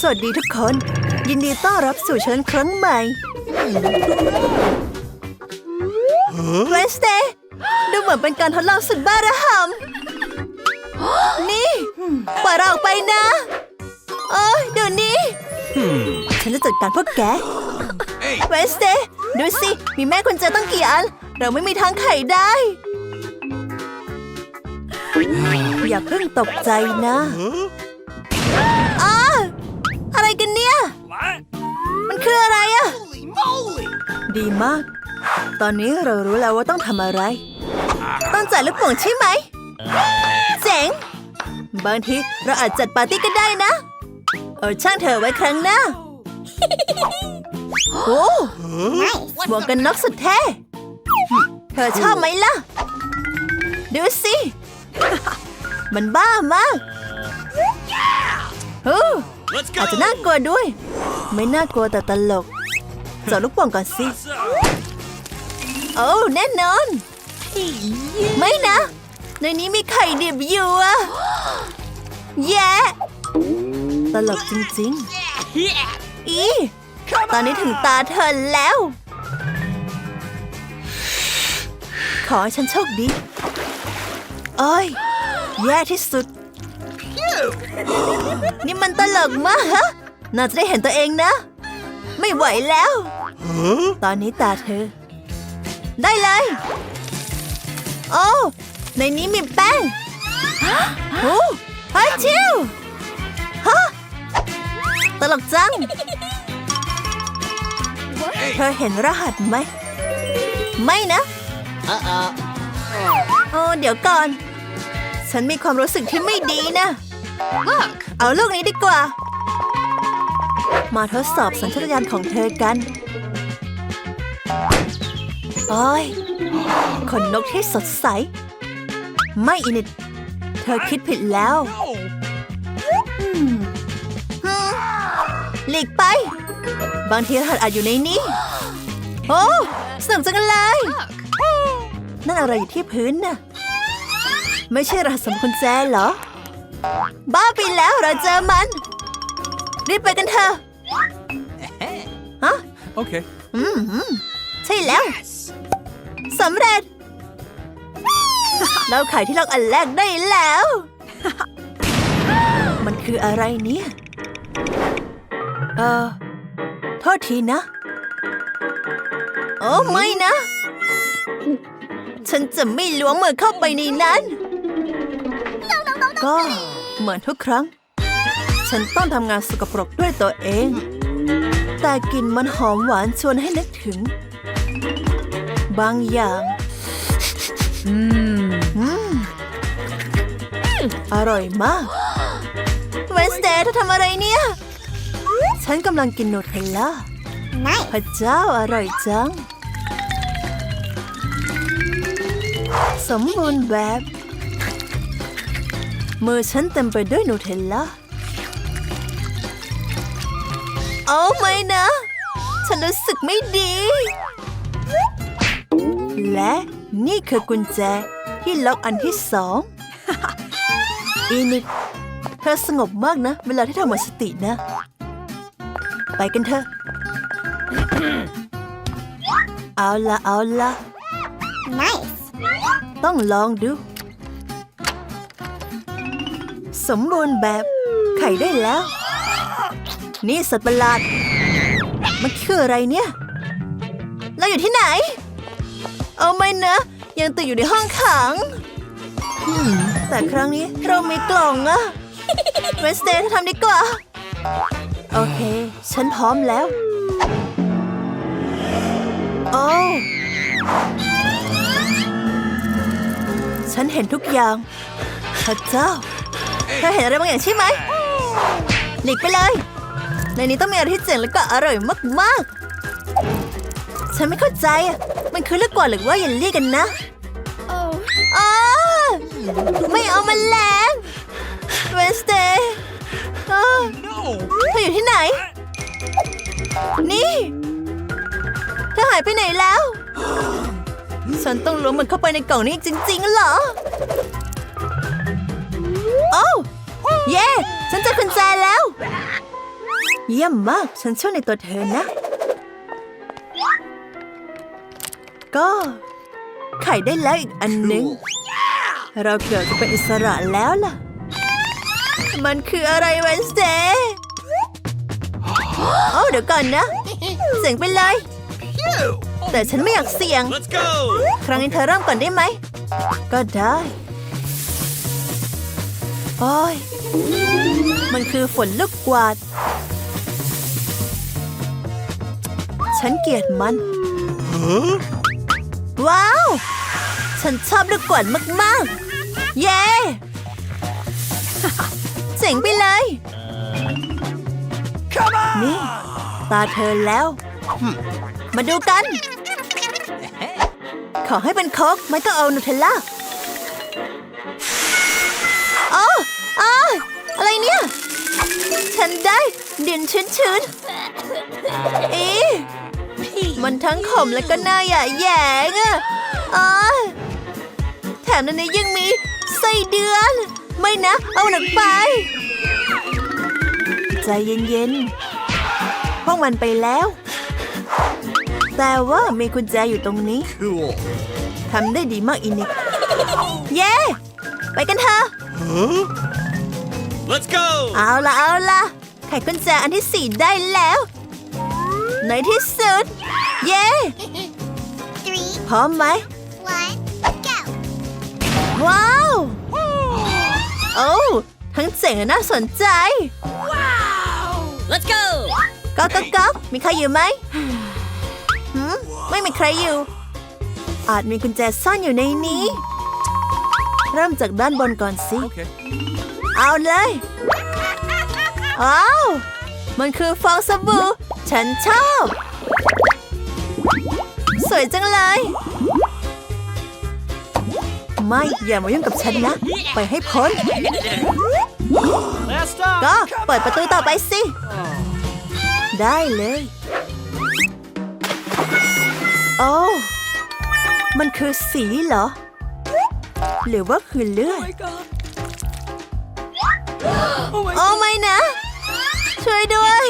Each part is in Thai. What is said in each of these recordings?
สวัสดีทุกคน ยินดีต้อนรับสู่เชิญครั้งใหม่เวสเตย์ดูเหมือนเป็นการทดลองสุดบ้าระห่ำนี่ปล่อยเราออกไปนะเอ้ยเดี๋ยวนี้ ฉันจะจัดการพวกแกเวสเตย์ดูสิ มีแม่กุญแจตั้งกี่อัน เราไม่มีทางไขได้ อย่าเพิ่งตกใจนะ คืออะไรอะดีมาก ตอนนี้เรารู้แล้วว่าต้องทำอะไร ต้องจ่ายลูกโป่งใช่ไหม เจ๋ง บางทีเราอาจจัดปาร์ตี้กันได้นะ เออช่างเธอไว้ครั้งหน้า โอ้หมวกกันน็อกสุดเท่ เธอชอบไหมล่ะ ดูสิ มันบ้ามากเอ อ Let's อาจจะน่ากลัวด้วย ไม่น่ากลัวแต่ตลกเจาะลูกโป่งก่อนสิโอ้แน่นอน ไม่นะ ในนี้มีไข่ดิบอยู่อะแย่ตลกจริงๆ อี ตอนนี้ถึงตาเธอแล้ว ขอให้ฉันโชคดี โอ้ย แย่ที่สุด นี่มันตลกมากฮะน่าจะได้เห็นตัวเองนะ ไม่ไหวแล้ว ตอนนี้ตาเธอ ได้เลย โอ้ในนี้มีแป้งโอ้ฮัชิวฮะตลกจัง เธอเห็นรหัสไหม ไม่นะโอ้เดี๋ยวก่อน ฉันมีความรู้สึกที่ไม่ดีนะ เอาลูกนี้ดีกว่า มาทดสอบสัญชาตญาณของเธอกันโอ้ยขนนกที่สดใส ไม่อินิด เธอคิดผิดแล้วอืมฮึมหลีกไป บางทีรหัสอาจอยู่ในนี้ โอ้สนุกจังเลย นั่นอะไรอยู่ที่พื้นน่ะ ไม่ใช่รหัสสำคัญแจเหรอ บ้าไปแล้วเราเจอมัน รีบไปกันเถอะฮะ Okay. อืมอืมใช่แล้วสำเร็จ เราขายที่ล็อกอันแรกได้แล้ว มันคืออะไรเนี่ย เออโทษทีนะ โอ้ไม่นะ ฉันจะไม่ล้วงมือเข้าไปในนั้น ก็ เหมือนทุกครั้ง ฉันต้องทำงานสกปรกด้วยตัวเอง แต่กลิ่นมันหอมหวานชวนให้นึกถึง บางอย่าง อืมอร่อยมากเวนสเดย์เธอทำอะไรเนี่ย ฉันกำลังกินโนเทลล่าพระเจ้าอร่อยจัง สมบูรณ์แบบ มือฉันเต็มไปด้วยนูเทลล่าโอ้ไม่นะ ฉันรู้สึกไม่ดี และนี่คือกุญแจที่ล็อกอันที่สองอีนิกเธอสงบมากนะ เวลาที่เธอหมดสตินะ ไปกันเถอะ เอาละเอาละ Nice. ต้องลองดู สมบูรณ์แบบไข่ได้แล้ว นี่สัตว์ประหลาด มันคืออะไรเนี่ย เราอยู่ที่ไหน เอาไม่นะ ยังติดอยู่ในห้องขัง แต่ครั้งนี้เรามีกล่องอะเวสเตย์ทำดีกว่า โอเค ฉันพร้อมแล้ว โอ้ฉันเห็นทุกอย่างพระเจ้า เธอเห็นอะไรบางอย่างใช่ไหมหลีกไปเลย ในนี้ต้องมีอะไรที่เจ๋งและก็อร่อยมากๆ ฉันไม่เข้าใจอะมันคือลูกกวาดหรือว่าเยลลี่กันนะ Oh. อ้าไม่เอามันแรงเวนสเตย์เธออยู่ที่ไหน นี่ เธอหายไปไหนแล้ว ฉันต้องล้วงมันเข้าไปในกล่องนี้จริงๆเหรอ โอ้าเย่ฉันเจอกุญแจแล้ว เยี่ยมมาก ฉันเชื่อในตัวเธอนะ ก็ไข่ได้แล้วอีกอันหนึ่งเราเกือบจะเป็นอิสระแล้วล่ะ มันคืออะไรเวนสเดย์โอ้เดี๋ยวก่อนนะ เสียงไปเลย แต่ฉันไม่อยากเสี่ยง Let's go! ครั้งนี้เธอเริ่มก่อนได้ไหม ก็ได้ โอ้ย มันคือฝนลูกกวาด ฉันเกลียดมัน ว้าว ฉันชอบลูกกวาดมาก ๆ เย้เจ๋งไปเลย นี่ ตาเธอแล้ว มาดูกัน ขอให้เป็นโค้กไม่ก็เอานูเทลล่า ฉันได้ ดินชื้นๆอีมันทั้งขมและก็น่าหยาแหยงอะอ๋อแถมในนี้ยังมีไส้เดือน ไม่นะ เอาหนักไป ใจเย็นๆพวกมันไปแล้ว แต่ว่ามีกุญแจอยู่ตรงนี้ Cool. ทำได้ดีมากอินิกเย้ ไปกันเถอะ Let's go! เอาละเอาละไขกุญแจอันที่สี่ได้แล้ว ในที่สุด เย้ Three, พร้อมไหม one, go. ว้าว โอ้ทั้งเจ๋งและน่าสนใจ Let's go! ก๊อกก๊อกก๊อกมีใครอยู่ไหมหืมไม่มีใครอยู่ อาจมีกุญแจซ่อนอยู่ในนี้ เริ่มจากด้านบนก่อนสิ Okay. เอาเลยว้าวมันคือฟองสบู่ ฉันชอบ สวยจังเลย ไม่อย่ามายุ่งกับฉันนะ ไปให้พ้น Last stop! ก็เปิดประตูต่อไปสิ ได้เลย โอ้มันคือสีเหรอ หรือว่าคือเลือด โอ้ไม่นะ ช่วยด้วย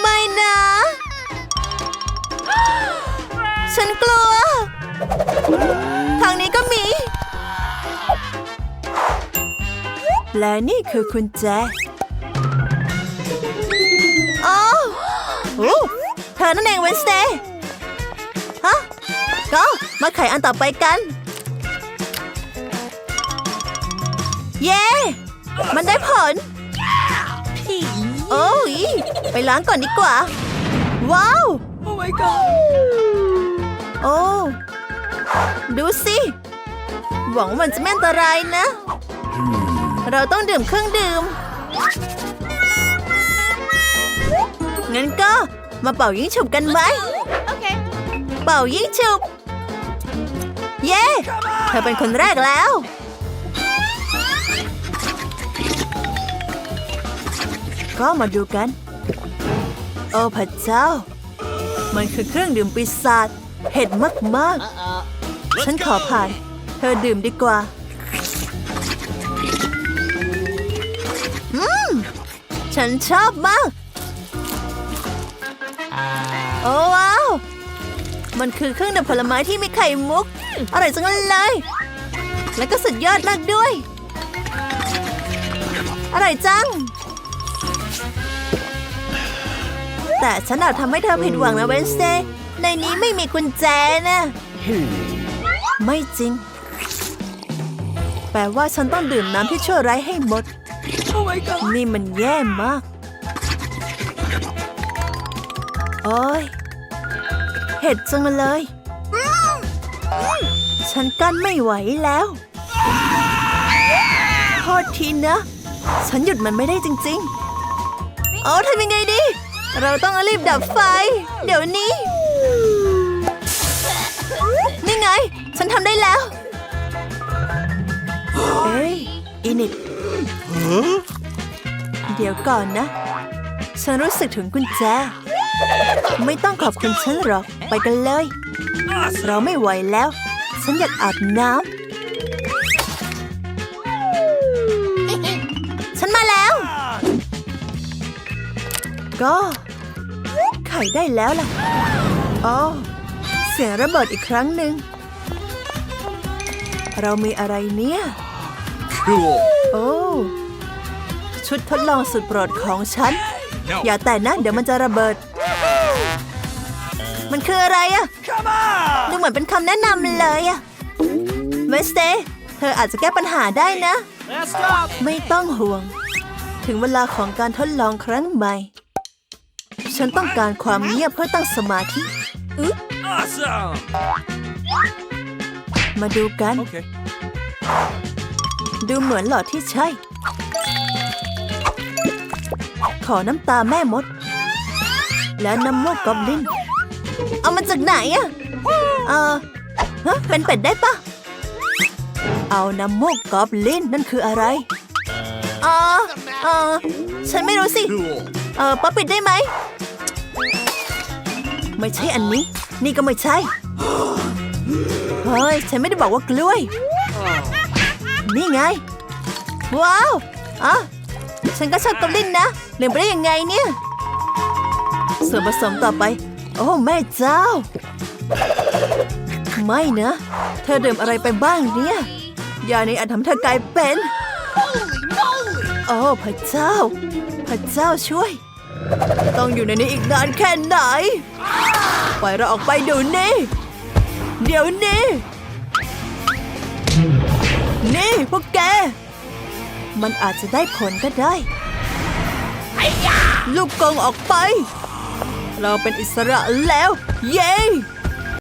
ไม่นะ ฉันกลัว ทางนี้ก็มี และนี่คือคุณแจโอ้โหเธอนั่นเองเวนสเตย์ฮะก็มาไขอันต่อไปกัน เย้ มันได้ผล โอ้ย ไปล้างก่อนดีกว่า ว้าว โอ้ my god โอ้ ดูสิ หวังว่ามันจะไม่อันตรายนะ เราต้องดื่มเครื่องดื่ม งั้นก็มาเป่ายิงฉุบกันไหม Okay. เป่ายิงฉุบ เย้ เธอเป็นคนแรกแล้ว ก็มาดูกัน โอ้พระเจ้า มันคือเครื่องดื่มปีศาจเผ็ดมากๆ ฉันขอผ่าน เธอดื่มดีกว่า อืม ฉันชอบมาก โอ้ว้าว มันคือเครื่องดื่มผลไม้ที่มีไข่มุก อร่อยจังเลย และก็สุดยอดมากด้วย อร่อยจัง แต่ฉันอาจทำให้เธอผิดหวังนะเวนสเตย์ในนี้ไม่มีกุญแจนะ ไม่จริง แปลว่าฉันต้องดื่มน้ำที่ชั่วร้ายให้หมด นี่มันแย่มาก โอ้ยเห็ดจังเลย ฉันกั้นไม่ไหวแล้วโทษทีนะ ฉันหยุดมันไม่ได้จริงๆโอ้ทำยังไงดี เราต้องรีบดับไฟ เดี๋ยวนี้ นี่ไง ฉันทำได้แล้วเอ้ย อินิดเดี๋ยวก่อนนะ ฉันรู้สึกถึงกุญแจ ไม่ต้องขอบคุณฉันหรอก ไปกันเลย เราไม่ไหวแล้ว ฉันอยากอาบน้ำ ก็ไขได้แล้วล่ะอ๋อเสียงระเบิดอีกครั้งหนึ่ง เรามีอะไรเนี่ย Cool. โอ้ชุดทดลองสุดโปรดของฉัน No. อย่าแต่นะ เดี๋ยวมันจะระเบิด มันคืออะไรอะ Come on. ดูเหมือนเป็นคำแนะนำเลยอะเวสเตย์เธออาจจะแก้ปัญหาได้นะ Let's stop. ไม่ต้องห่วง ถึงเวลาของการทดลองครั้งใหม่ ฉันต้องการความเงียบเพื่อตั้งสมาธิ Awesome. มาดูกัน Okay. ดูเหมือนหลอดที่ใช่ ขอน้ำตาแม่มด และน้ำมูกกอบลิน เอามาจากไหนอะเออฮะเป็นเป็ดได้ปะ เอาน้ำมูกกอบลินนั่นคืออะไรเออเออฉันไม่รู้สิ Cool. เออป๊อปปิดได้ไหม ไม่ใช่อันนี้ นี่ก็ไม่ใช่ เฮ้ย ฉันไม่ได้บอกว่ากล้วย นี่ไง ว้าวอะฉันก็ชอบกบลิ้นนะลืมไปได้ยังไงเนี่ย ส่วนผสมต่อไป โอ้แม่เจ้า ไม่นะ เธอดื่มอะไรไปบ้างเนี่ย ยานี้อาจทำเธอกลายเป็น โอ้พระเจ้า พระเจ้าช่วย ต้องอยู่ในนี้อีกนานแค่ไหน ปล่อยเราออกไปเดี๋ยวนี้ เดี๋ยวนี้ นี่พวกแก มันอาจจะได้ผลก็ได้ ลูกกงออกไป เราเป็นอิสระแล้ว เย้